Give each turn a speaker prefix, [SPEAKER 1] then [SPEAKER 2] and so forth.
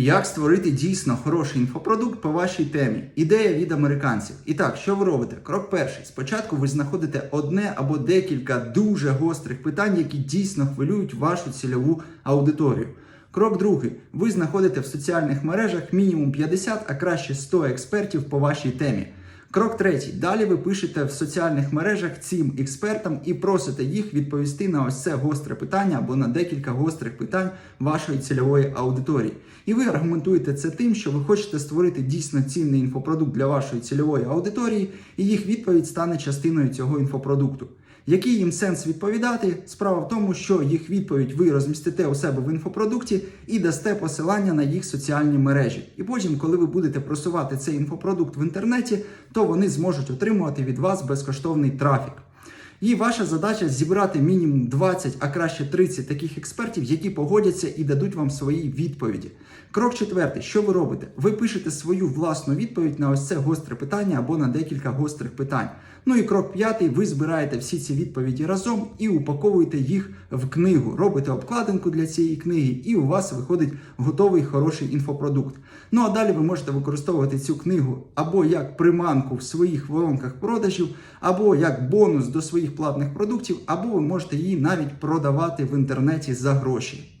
[SPEAKER 1] Як створити дійсно хороший інфопродукт по вашій темі? Ідея від американців. І так, що ви робите? Крок перший. Спочатку ви знаходите одне або декілька дуже гострих питань, які дійсно хвилюють вашу цільову аудиторію. Крок другий. Ви знаходите в соціальних мережах мінімум 50, а краще 100 експертів по вашій темі. Крок третій. Далі ви пишете в соціальних мережах цим експертам і просите їх відповісти на ось це гостре питання або на декілька гострих питань вашої цільової аудиторії. І ви аргументуєте це тим, що ви хочете створити дійсно цінний інфопродукт для вашої цільової аудиторії, і їх відповідь стане частиною цього інфопродукту. Який їм сенс відповідати? Справа в тому, що їх відповідь ви розмістите у себе в інфопродукті і дасте посилання на їх соціальні мережі. І потім, коли ви будете просувати цей інфопродукт в інтернеті, то вони зможуть отримувати від вас безкоштовний трафік. І ваша задача зібрати мінімум 20, а краще 30 таких експертів, які погодяться і дадуть вам свої відповіді. Крок четвертий. Що ви робите? Ви пишете свою власну відповідь на ось це гостре питання або на декілька гострих питань. Ну і крок п'ятий. Ви збираєте всі ці відповіді разом і упаковуєте їх в книгу. Робите обкладинку для цієї книги, і у вас виходить готовий хороший інфопродукт. Ну а далі ви можете використовувати цю книгу або як приманку в своїх воронках продажів, або як бонус до своїх платних продуктів, або ви можете її навіть продавати в інтернеті за гроші.